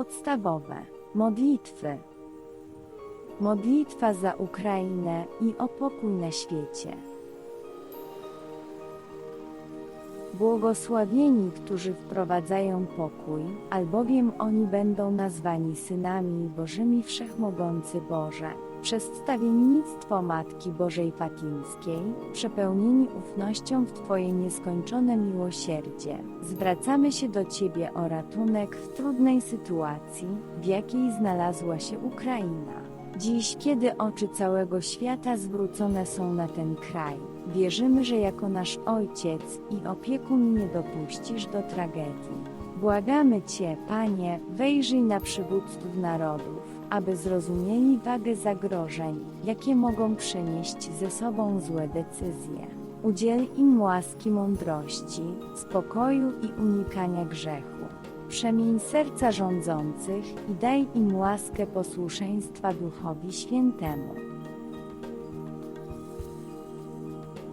podstawowe. Modlitwy. Modlitwa za Ukrainę i o pokój na świecie. Błogosławieni, którzy wprowadzają pokój, albowiem oni będą nazwani synami Bożymi Wszechmogący Boże. Przedstawiennictwo Matki Bożej Fatimskiej, przepełnieni ufnością w Twoje nieskończone miłosierdzie, zwracamy się do Ciebie o ratunek w trudnej sytuacji, w jakiej znalazła się Ukraina. Dziś, kiedy oczy całego świata zwrócone są na ten kraj, wierzymy, że jako nasz Ojciec i opiekun nie dopuścisz do tragedii. Błagamy Cię, Panie, wejrzyj na przywódców narodów, aby zrozumieli wagę zagrożeń, jakie mogą przynieść ze sobą złe decyzje. Udziel im łaski mądrości, spokoju i unikania grzechu. Przemień serca rządzących i daj im łaskę posłuszeństwa Duchowi Świętemu.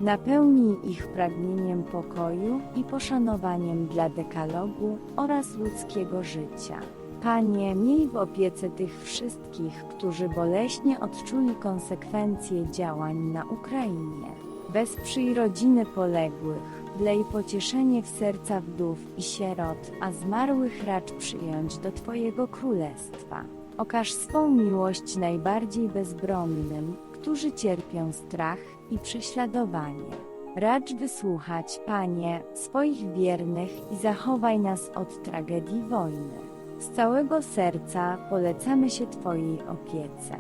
Napełnij ich pragnieniem pokoju i poszanowaniem dla dekalogu oraz ludzkiego życia. Panie, miej w opiece tych wszystkich, którzy boleśnie odczuli konsekwencje działań na Ukrainie. Wesprzyj rodziny poległych, wlej pocieszenie w serca wdów i sierot, a zmarłych racz przyjąć do Twojego królestwa. Okaż swą miłość najbardziej bezbronnym, którzy cierpią strach i prześladowanie. Racz wysłuchać, Panie, swoich wiernych i zachowaj nas od tragedii wojny. Z całego serca polecamy się Twojej opiece.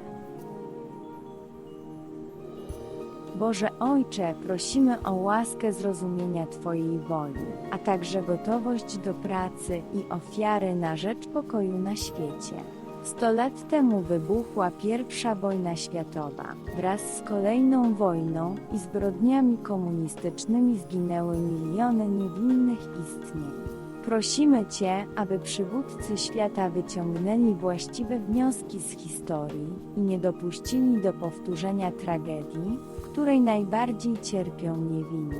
Boże Ojcze, prosimy o łaskę zrozumienia Twojej woli, a także gotowość do pracy i ofiary na rzecz pokoju na świecie. Sto lat temu wybuchła pierwsza wojna światowa. Wraz z kolejną wojną i zbrodniami komunistycznymi zginęły miliony niewinnych istnień. Prosimy Cię, aby przywódcy świata wyciągnęli właściwe wnioski z historii i nie dopuścili do powtórzenia tragedii, w której najbardziej cierpią niewinni.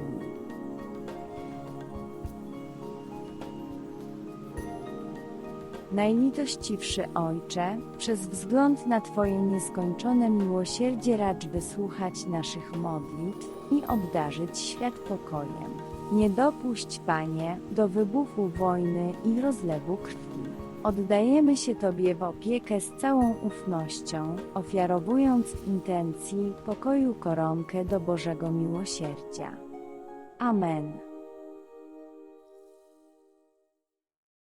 Najlitościwszy Ojcze, przez wzgląd na Twoje nieskończone miłosierdzie racz wysłuchać naszych modlitw i obdarzyć świat pokojem. Nie dopuść, Panie, do wybuchu wojny i rozlewu krwi. Oddajemy się Tobie w opiekę z całą ufnością, ofiarowując w intencji pokoju koronkę do Bożego Miłosierdzia. Amen.